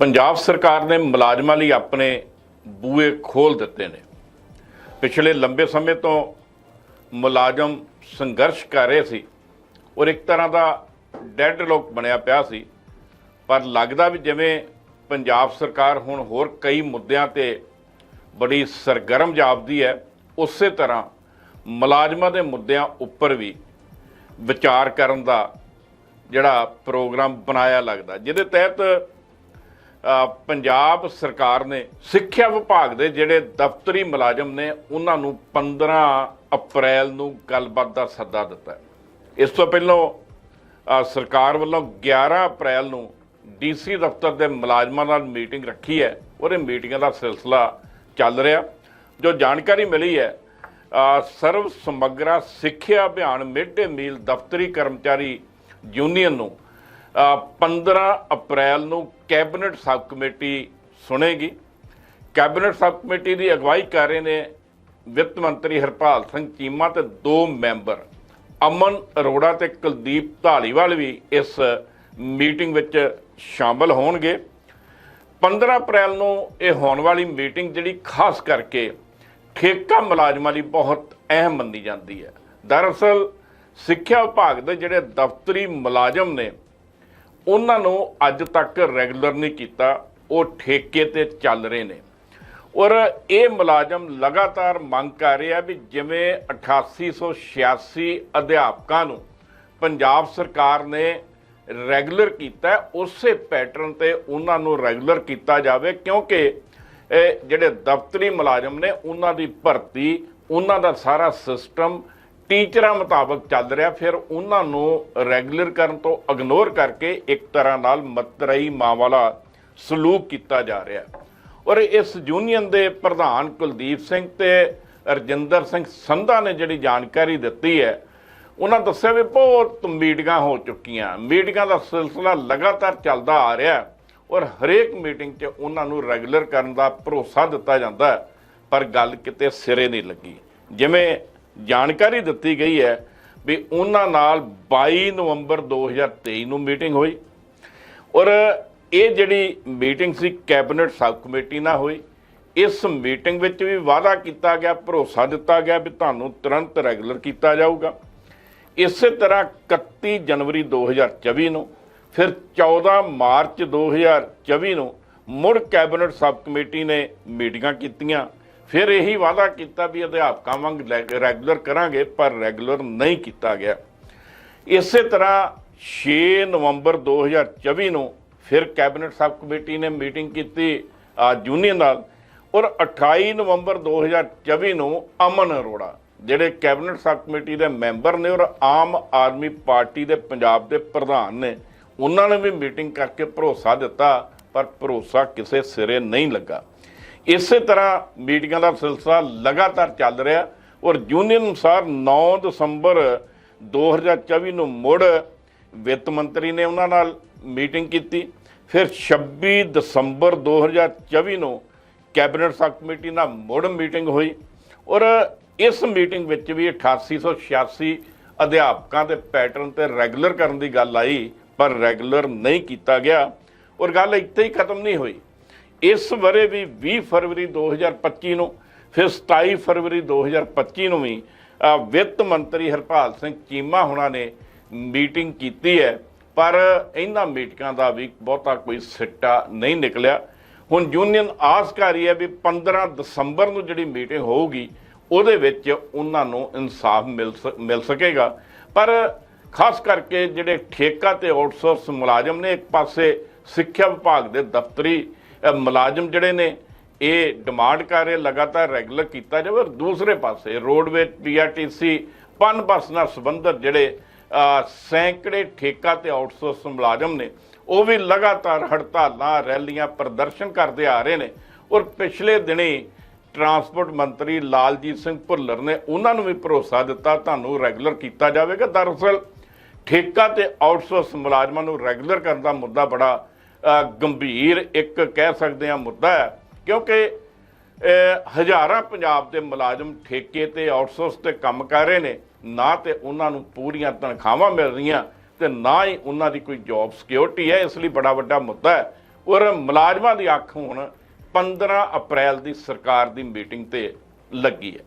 ਪੰਜਾਬ ਸਰਕਾਰ ਨੇ ਮੁਲਾਜ਼ਮਾਂ ਲਈ ਆਪਣੇ ਬੂਏ ਖੋਲ ਦਿੱਤੇ ਨੇ। ਪਿਛਲੇ ਲੰਬੇ ਸਮੇਂ ਤੋਂ ਮੁਲਾਜ਼ਮ ਸੰਘਰਸ਼ ਕਰ ਰਹੇ ਸੀ ਔਰ ਇੱਕ ਤਰ੍ਹਾਂ ਦਾ ਡੈਡ ਲੋਕ ਬਣਿਆ ਪਿਆ ਸੀ। ਪਰ ਲੱਗਦਾ ਵੀ ਜਿਵੇਂ ਪੰਜਾਬ ਸਰਕਾਰ ਹੁਣ ਹੋਰ ਕਈ ਮੁੱਦਿਆਂ ਤੇ ਬੜੀ ਸਰਗਰਮ ਜਾਪਦੀ ਹੈ, ਉਸੇ ਤਰ੍ਹਾਂ ਮੁਲਾਜ਼ਮਾਂ ਦੇ ਮੁੱਦਿਆਂ ਉੱਪਰ ਵੀ ਵਿਚਾਰ ਕਰਨ ਦਾ ਜਿਹੜਾ ਪ੍ਰੋਗਰਾਮ ਬਣਾਇਆ ਲੱਗਦਾ। ਜਿਹਦੇ ਤਹਿਤ ਪੰਜਾਬ ਸਰਕਾਰ ਨੇ ਸਿੱਖਿਆ ਵਿਭਾਗ ਦੇ ਜਿਹੜੇ ਦਫ਼ਤਰੀ ਮੁਲਾਜ਼ਮ ਨੇ, ਉਹਨਾਂ ਨੂੰ 15 ਅਪ੍ਰੈਲ ਨੂੰ ਗੱਲਬਾਤ ਦਾ ਸੱਦਾ ਦਿੱਤਾ ਇਸ ਤੋਂ ਪਹਿਲਾਂ ਸਰਕਾਰ ਵੱਲੋਂ 11 ਅਪ੍ਰੈਲ ਨੂੰ ਡੀਸੀ ਦਫ਼ਤਰ ਦੇ ਮੁਲਾਜ਼ਮਾਂ ਨਾਲ ਮੀਟਿੰਗ ਰੱਖੀ ਹੈ। ਉਹਦੇ ਮੀਟਿੰਗਾਂ ਦਾ ਸਿਲਸਿਲਾ ਚੱਲ ਰਿਹਾ। ਜੋ ਜਾਣਕਾਰੀ ਮਿਲੀ ਹੈ ਸਰਵ ਸਮਗਰਾ ਸਿੱਖਿਆ ਅਭਿਆਨ ਮਿਡ ਡੇ ਮੀਲ ਦਫ਼ਤਰੀ ਕਰਮਚਾਰੀ ਯੂਨੀਅਨ ਨੂੰ 15 ਅਪ੍ਰੈਲ ਨੂੰ ਕੈਬਨਿਟ ਸਬ ਕਮੇਟੀ ਸੁਣੇਗੀ। ਕੈਬਨਿਟ ਸਬ ਕਮੇਟੀ ਦੀ ਅਗਵਾਈ ਕਰ ਰਹੇ ਨੇ ਵਿੱਤ ਮੰਤਰੀ ਹਰਪਾਲ ਸਿੰਘ ਚੀਮਾ ਤੇ ਦੋ ਮੈਂਬਰ। ਅਮਨ ਅਰੋੜਾ ਤੇ ਕੁਲਦੀਪ ਢਾਲੀਵਾਲ ਵੀ ਇਸ ਮੀਟਿੰਗ ਵਿੱਚ ਸ਼ਾਮਲ ਹੋਣਗੇ। 15 ਅਪ੍ਰੈਲ ਨੂੰ ਇਹ ਹੋਣ ਵਾਲੀ ਮੀਟਿੰਗ ਜਿਹੜੀ ਖਾਸ ਕਰਕੇ ਠੇਕਾ ਮੁਲਾਜ਼ਮਾਂ ਲਈ ਬਹੁਤ ਅਹਿਮ ਮੰਨੀ ਜਾਂਦੀ ਹੈ। ਦਰਅਸਲ ਸਿੱਖਿਆ ਵਿਭਾਗ ਦੇ ਜਿਹੜੇ ਦਫ਼ਤਰੀ ਮੁਲਾਜ਼ਮ ਨੇ ਉਹਨਾਂ ਨੂੰ ਅੱਜ ਤੱਕ ਰੈਗੂਲਰ ਨਹੀਂ ਕੀਤਾ। ਉਹ ਠੇਕੇ ਤੇ ਚੱਲ ਰਹੇ ਨੇ। ਔਰ ਇਹ ਮੁਲਾਜ਼ਮ ਲਗਾਤਾਰ ਮੰਗ ਕਰ ਰਹੇ ਆ ਵੀ ਜਿਵੇਂ 8886 ਅਧਿਆਪਕਾਂ ਨੂੰ ਪੰਜਾਬ ਸਰਕਾਰ ਨੇ ਰੈਗੂਲਰ ਕੀਤਾ, ਉਸੇ ਪੈਟਰਨ ਤੇ ਉਹਨਾਂ ਨੂੰ ਰੈਗੂਲਰ ਕੀਤਾ ਜਾਵੇ, ਕਿਉਂਕਿ ਇਹ ਜਿਹੜੇ ਦਫ਼ਤਰੀ ਮੁਲਾਜ਼ਮ ਨੇ, ਉਹਨਾਂ ਦੀ ਭਰਤੀ, ਉਹਨਾਂ ਦਾ ਸਾਰਾ ਸਿਸਟਮ ਟੀਚਰਾਂ ਮੁਤਾਬਕ ਚੱਲ ਰਿਹਾ, ਫਿਰ ਉਹਨਾਂ ਨੂੰ ਰੈਗੂਲਰ ਕਰਨ ਤੋਂ ਇਗਨੋਰ ਕਰਕੇ ਇੱਕ ਤਰ੍ਹਾਂ ਨਾਲ ਮਤਰਈ ਮਾਂ ਵਾਲਾ ਸਲੂਕ ਕੀਤਾ ਜਾ ਰਿਹਾ। ਔਰ ਇਸ ਯੂਨੀਅਨ ਦੇ ਪ੍ਰਧਾਨ ਕੁਲਦੀਪ ਸਿੰਘ ਤੇ ਰਜਿੰਦਰ ਸਿੰਘ ਸੰਧਾ ਨੇ ਜਿਹੜੀ ਜਾਣਕਾਰੀ ਦਿੱਤੀ ਹੈ, ਉਹਨਾਂ ਦੱਸਿਆ ਵੀ ਬਹੁਤ ਮੀਟਿੰਗਾਂ ਹੋ ਚੁੱਕੀਆਂ। ਮੀਟਿੰਗਾਂ ਦਾ ਸਿਲਸਿਲਾ ਲਗਾਤਾਰ ਚੱਲਦਾ ਆ ਰਿਹਾ ਔਰ ਹਰੇਕ ਮੀਟਿੰਗ 'ਚ ਉਹਨਾਂ ਨੂੰ ਰੈਗੂਲਰ ਕਰਨ ਦਾ ਭਰੋਸਾ ਦਿੱਤਾ ਜਾਂਦਾ ਪਰ ਗੱਲ ਕਿਤੇ ਸਿਰੇ ਨਹੀਂ ਲੱਗੀ। ਜਿਵੇਂ ਜਾਣਕਾਰੀ ਦਿੱਤੀ ਗਈ ਹੈ ਵੀ ਉਹਨਾਂ ਨਾਲ 22 ਨਵੰਬਰ 2023 ਨੂੰ ਮੀਟਿੰਗ ਹੋਈ ਔਰ ਇਹ ਜਿਹੜੀ ਮੀਟਿੰਗ ਸੀ ਕੈਬਨਿਟ ਸਬ ਕਮੇਟੀ ਨਾਲ ਹੋਈ। ਇਸ ਮੀਟਿੰਗ ਵਿੱਚ ਵੀ ਵਾਅਦਾ ਕੀਤਾ ਗਿਆ, ਭਰੋਸਾ ਦਿੱਤਾ ਗਿਆ ਵੀ ਤੁਹਾਨੂੰ ਤੁਰੰਤ ਰੈਗੂਲਰ ਕੀਤਾ ਜਾਊਗਾ। ਇਸੇ ਤਰ੍ਹਾਂ 31 ਜਨਵਰੀ 2024 ਨੂੰ, ਫਿਰ 14 ਮਾਰਚ 2024 ਨੂੰ ਮੁੜ ਕੈਬਨਿਟ ਸਬ ਕਮੇਟੀ ਨੇ ਮੀਟਿੰਗਾਂ ਕੀਤੀਆਂ। ਫਿਰ ਇਹੀ ਵਾਅਦਾ ਕੀਤਾ ਵੀ ਅਧਿਆਪਕਾਂ ਵਾਂਗ ਰੈਗੂਲਰ ਕਰਾਂਗੇ, ਪਰ ਰੈਗੂਲਰ ਨਹੀਂ ਕੀਤਾ ਗਿਆ। ਇਸੇ ਤਰ੍ਹਾਂ 6 ਨਵੰਬਰ 2024 ਨੂੰ ਫਿਰ ਕੈਬਨਿਟ ਸਬ ਕਮੇਟੀ ਨੇ ਮੀਟਿੰਗ ਕੀਤੀ ਜੂਨੀਅਰ ਨਾਲ ਔਰ 28 ਨਵੰਬਰ 2024 ਨੂੰ ਅਮਨ ਅਰੋੜਾ, ਜਿਹੜੇ ਕੈਬਨਿਟ ਸਬ ਕਮੇਟੀ ਦੇ ਮੈਂਬਰ ਨੇ ਔਰ ਆਮ ਆਦਮੀ ਪਾਰਟੀ ਦੇ ਪੰਜਾਬ ਦੇ ਪ੍ਰਧਾਨ ਨੇ, ਉਹਨਾਂ ਨੇ ਵੀ ਮੀਟਿੰਗ ਕਰਕੇ ਭਰੋਸਾ ਦਿੱਤਾ, ਪਰ ਭਰੋਸਾ ਕਿਸੇ ਸਿਰੇ ਨਹੀਂ ਲੱਗਾ। ਇਸੇ ਤਰ੍ਹਾਂ ਮੀਟਿੰਗਾਂ ਦਾ ਸਿਲਸਿਲਾ ਲਗਾਤਾਰ ਚੱਲ ਰਿਹਾ ਔਰ ਯੂਨੀਅਨ ਅਨੁਸਾਰ 9 ਦਸੰਬਰ 2024 ਨੂੰ ਮੁੜ ਵਿੱਤ ਮੰਤਰੀ ਨੇ ਉਹਨਾਂ ਨਾਲ ਮੀਟਿੰਗ ਕੀਤੀ। ਫਿਰ 26 ਦਸੰਬਰ 2024 ਨੂੰ ਕੈਬਨਿਟ ਸਬ ਕਮੇਟੀ ਨਾਲ ਮੁੜ ਮੀਟਿੰਗ ਹੋਈ ਔਰ ਇਸ ਮੀਟਿੰਗ ਵਿੱਚ ਵੀ 8886 ਅਧਿਆਪਕਾਂ ਦੇ ਪੈਟਰਨ ਤੇ ਰੈਗੂਲਰ ਕਰਨ ਦੀ ਗੱਲ ਆਈ, ਪਰ ਰੈਗੂਲਰ ਨਹੀਂ ਕੀਤਾ ਗਿਆ ਔਰ ਗੱਲ ਇੱਥੇ ਹੀ ਖਤਮ ਨਹੀਂ ਹੋਈ। ਇਸ ਵਰੇ ਵੀ 20 ਫਰਵਰੀ 2025 ਨੂੰ, ਫਿਰ 27 ਫਰਵਰੀ 2025 ਨੂੰ ਵੀ ਵਿੱਤ ਮੰਤਰੀ ਹਰਪਾਲ ਸਿੰਘ ਚੀਮਾ ਹੁਣਾਂ ਨੇ ਮੀਟਿੰਗ ਕੀਤੀ ਹੈ, ਪਰ ਇਹਨਾਂ ਮੀਟਿੰਗਾਂ ਦਾ ਵੀ ਬਹੁਤਾ ਕੋਈ ਸਿੱਟਾ ਨਹੀਂ ਨਿਕਲਿਆ। ਹੁਣ ਯੂਨੀਅਨ ਆਸ ਕਰ ਰਹੀ ਹੈ ਵੀ 15 ਦਸੰਬਰ ਨੂੰ ਜਿਹੜੀ ਮੀਟਿੰਗ ਹੋਊਗੀ, ਉਹਦੇ ਵਿੱਚ ਉਹਨਾਂ ਨੂੰ ਇਨਸਾਫ ਮਿਲ ਸ- ਮਿਲ ਸਕੇਗਾ। ਪਰ ਖਾਸ ਕਰਕੇ ਜਿਹੜੇ ਠੇਕਾ ਤੇ ਆਊਟਸੋਰਸ ਮੁਲਾਜ਼ਮ ਨੇ, ਇੱਕ ਪਾਸੇ ਸਿੱਖਿਆ ਵਿਭਾਗ ਦੇ ਦਫ਼ਤਰੀ ਮੁਲਾਜ਼ਮ ਜਿਹੜੇ ਨੇ, ਇਹ ਡਿਮਾਂਡ ਕਰ ਰਹੇ, ਲਗਾਤਾਰ ਰੈਗੂਲਰ ਕੀਤਾ ਜਾਵੇ ਔਰ ਦੂਸਰੇ ਪਾਸੇ ਰੋਡਵੇਜ਼ ਪੀਆਰਟੀਸੀ ਪਨ ਬੱਸ ਨਾਲ ਸੰਬੰਧਿਤ ਜਿਹੜੇ ਸੈਂਕੜੇ ਠੇਕਾ ਤੇ ਆਊਟਸੋਰਸ ਮੁਲਾਜ਼ਮ ਨੇ, ਉਹ ਵੀ ਲਗਾਤਾਰ ਹੜਤਾਲਾਂ, ਰੈਲੀਆਂ ਪ੍ਰਦਰਸ਼ਨ ਕਰਦੇ ਆ ਰਹੇ ਨੇ। ਔਰ ਪਿਛਲੇ ਦਿਨੀ ਟਰਾਂਸਪੋਰਟ ਮੰਤਰੀ ਲਾਲਜੀਤ ਸਿੰਘ ਭੁੱਲਰ ਨੇ ਉਹਨਾਂ ਨੂੰ ਵੀ ਭਰੋਸਾ ਦਿੱਤਾ, ਤੁਹਾਨੂੰ ਰੈਗੂਲਰ ਕੀਤਾ ਜਾਵੇਗਾ। ਦਰਅਸਲ, ਠੇਕਾ ਤੇ ਆਊਟਸੋਰਸ ਮੁਲਾਜ਼ਮਾਂ ਨੂੰ ਰੈਗੂਲਰ ਕਰਨ ਦਾ ਮੁੱਦਾ ਬੜਾ ਗੰਭੀਰ ਇੱਕ ਕਹਿ ਸਕਦੇ ਹਾਂ ਮੁੱਦਾ ਹੈ, ਕਿਉਂਕਿ ਹਜ਼ਾਰਾਂ ਪੰਜਾਬ ਦੇ ਮੁਲਾਜ਼ਮ ਠੇਕੇ ਤੇ ਆਊਟਸੋਰਸ ਤੇ ਕੰਮ ਕਰ ਰਹੇ ਨੇ, ਨਾ ਤੇ ਉਹਨਾਂ ਨੂੰ ਪੂਰੀਆਂ ਤਨਖਾਹਾਂ ਮਿਲ ਰਹੀਆਂ ਤੇ ਨਾ ਹੀ ਉਹਨਾਂ ਦੀ ਕੋਈ ਜੌਬ ਸਿਕਿਉਰਿਟੀ ਹੈ, ਇਸ ਲਈ ਬੜਾ ਵੱਡਾ ਮੁੱਦਾ ਹੈ। ਔਰ ਮੁਲਾਜ਼ਮਾਂ ਦੀ ਅੱਖ ਹੁਣ 15 ਅਪ੍ਰੈਲ ਦੀ ਸਰਕਾਰ ਦੀ ਮੀਟਿੰਗ ਤੇ ਲੱਗੀ ਹੈ।